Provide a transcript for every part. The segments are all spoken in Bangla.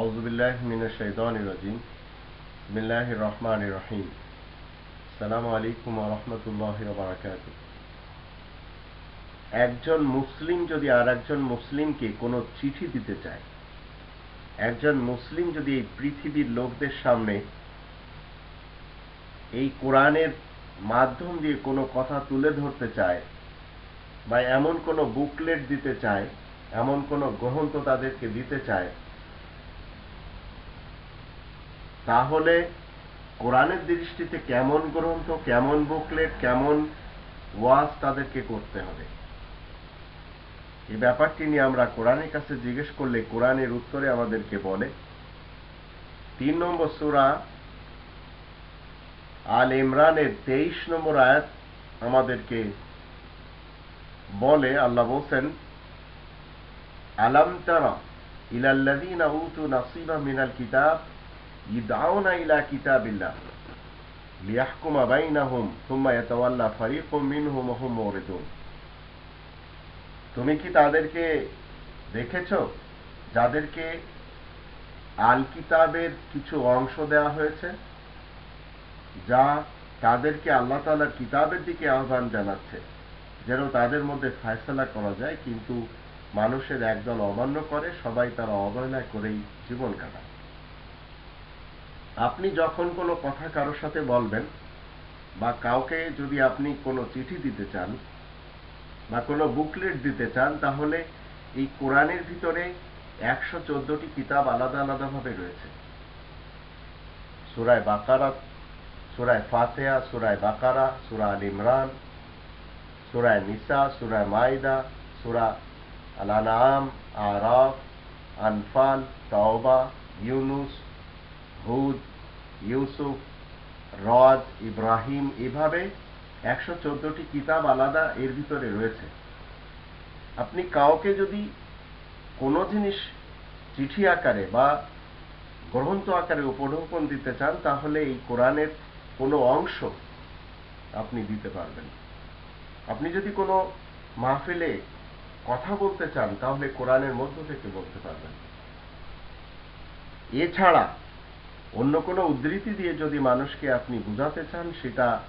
আউজুবিল্লাহ মিনা শৈদান রাজিম। বিল্লাহ রহমান রহিম। সালাম আলাইকুম রহমতুল্লাহ বারাকাত একজন মুসলিম যদি আর একজন মুসলিমকে কোনো চিঠি দিতে চায়, একজন মুসলিম যদি এই পৃথিবীর লোকদের সামনে এই কোরআনের মাধ্যম দিয়ে কোনো কথা তুলে ধরতে চায় বা এমন কোনো বুকলেট দিতে চায়, এমন কোনো গ্রন্থ তাদেরকে দিতে চায় তাহলে কোরআনের দৃষ্টিতে কেমন গ্রন্থ, কেমন বুকলেট কেমন ওয়াজ তাদেরকে করতে হবে। এই ব্যাপারটি নিয়ে আমরা কোরআনের কাছে জিজ্ঞেস করলে কোরআনের উত্তরে আমাদেরকে বলে, তিন নম্বর সুরা আল ইমরানের তেইশ নম্বর আয়াত আমাদেরকে বলে, আল্লাহ বলছেন, আলাম তারা ইলাল্লাযীনা উতু নাসিবা মিনাল কিতাব ইদআউনা ইলা কিতাবিল্লাহ লিয়াহকুমা বাইনাহুম থুম্মা ইয়াতাওয়াল্লা ফারিকুম মিনহুম ওয়া হুম মুরিদুন তুমি কি তাদেরকে দেখেছ? যাদেরকে আল কিতাবের কিছু অংশ দেওয়া হয়েছে? যা তাদেরকে আল্লাহ তালার কিতাবের দিকে আহ্বান জানাচ্ছে, যেন তাদের মধ্যে ফায়সলা করা যায়। কিন্তু মানুষের একদল অমান্য করে, সবাই তারা অবহেলায় করেই জীবন কাটায়। আপনি যখন কোনো কথা কারোর সাথে বলবেন বা কাউকে যদি আপনি কোনো চিঠি দিতে চান বা কোনো বুকলেট দিতে চান, তাহলে এই কোরআনের ভিতরে একশো চোদ্দটি কিতাব আলাদা আলাদাভাবে রয়েছে। সুরায় বাকারা, সুরায় ফাতেহা, সুরায় বাকারা সুরা আল ইমরান, সুরায় নিসা, সুরায় মাইদা সুরা আল আনাম আরাফ, আনফাল, তাওবা, ইউনুস হুদ, ইউসুফ, রদ, ইব্রাহিম এভাবে একশো চোদ্দটি কিতাব আলাদা এর ভিতরে রয়েছে। আপনি কাউকে যদি কোনো জিনিস চিঠি আকারে বা গ্রন্থ আকারে উপঢৌকন দিতে চান, তাহলে এই কোরআনের কোনো অংশ আপনি দিতে পারবেন। আপনি যদি কোনো মাহফিলে কথা বলতে চান, তাহলে কোরআনের মধ্য থেকে বলতে পারবেন। এছাড়া অন্য কোনো উদ্ধৃতি দিয়ে যদি মানুষকে আপনি বুঝাতে চান, সেটা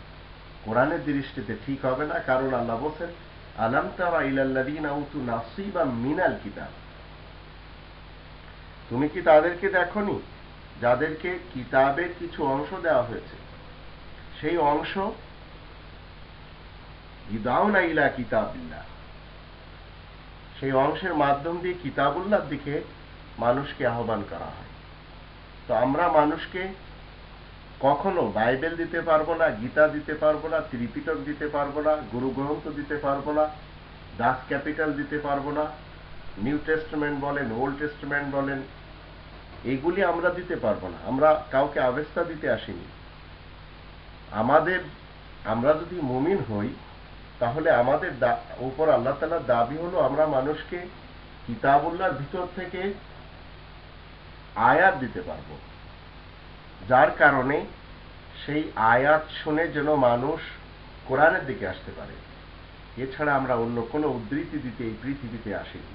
কোরআনের দৃষ্টিতে ঠিক হবে না। কারণ আল্লাহ বলছেন, আলাম তারা ইলাল্লাদিনা উতু মিনাল কিতাব। তুমি কি তাদেরকে যাদেরকে কিতাবের কিছু অংশ দেওয়া হয়েছে? সেই অংশ ইদাউনা ইলা কিতাবিল্লাহ। সেই অংশের মাধ্যম দিয়ে কিতাবুল্লাহর দিকে মানুষকে আহ্বান করা হয়। তো আমরা মানুষকে কখনো বাইবেল দিতে পারব না, গীতা দিতে পারব না, ত্রিপিটক দিতে পারব না, গুরু গ্রন্থ দিতে পারব না, দাস ক্যাপিটাল দিতে পারব না, নিউ টেস্টমেন্ট বলেন, ওল্ড টেস্টমেন্ট বলেন, এগুলি আমরা দিতে পারব না। আমরা কাউকে আবেস্তা দিতে আসিনি। আমাদের, আমরা যদি মুমিন হই, তাহলে আমাদের উপর আল্লাহ তালার দাবি হলো আমরা মানুষকে কিতাবুল্লাহর ভিতর থেকে আয়াত দিতে পারব। যার কারণে সেই আয়াত শুনে যেন মানুষ কোরআনের দিকে আসতে পারে। এছাড়া আমরা অন্য কোনো উদ্ধৃতি দিতে এই পৃথিবীতে আসিনি।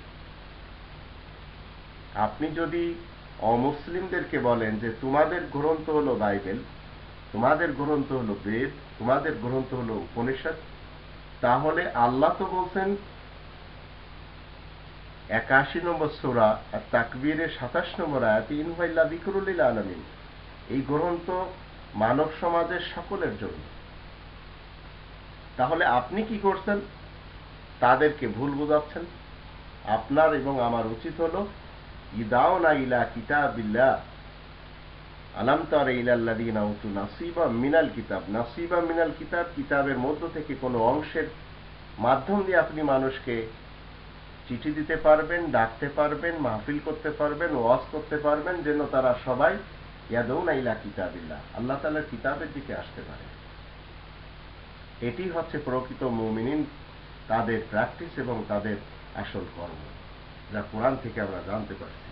আপনি যদি অমুসলিমদেরকে বলেন যে তোমাদের গ্রন্থ হলো বাইবেল, তোমাদের গ্রন্থ হলো বেদ, তোমাদের গ্রন্থ হলো উপনিষদ, তাহলে আল্লাহ তো বলছেন একাশি নম্বর সোরা, আর তাকবীরের সাতাশ নম্বর আয়াত ইনভাইল্লা বিকরুল্লিল আলমিন। এই গ্রন্থ মানব সমাজের সকলের জন্য। তাহলে আপনি কি করছেন? তাদেরকে ভুল বোঝাচ্ছেন? আপনার এবং আমার উচিত হল ইদাও না ইলা কিতাবিল্লা আলাম তার ইলাল্লাদিনা উতু নাসিবা মিনাল কিতাব। নাসিবা মিনাল কিতাব কিতাবের মধ্য থেকে কোনো অংশের মাধ্যম দিয়ে আপনি মানুষকে চিঠি দিতে পারবেন, ডাকতে পারবেন, মাহফিল করতে পারবেন, ওয়াজ করতে পারবেন, যেন তারা সবাই ইয়াদৌনা ইলা কিতাবিল্লা আল্লাহ তালার কিতাবের দিকে আসতে পারে। এটি হচ্ছে প্রকৃত মুমিনিন, তাদের প্র্যাকটিস এবং তাদের আসল কর্ম, যা কোরআন থেকে আমরা জানতে পারছি।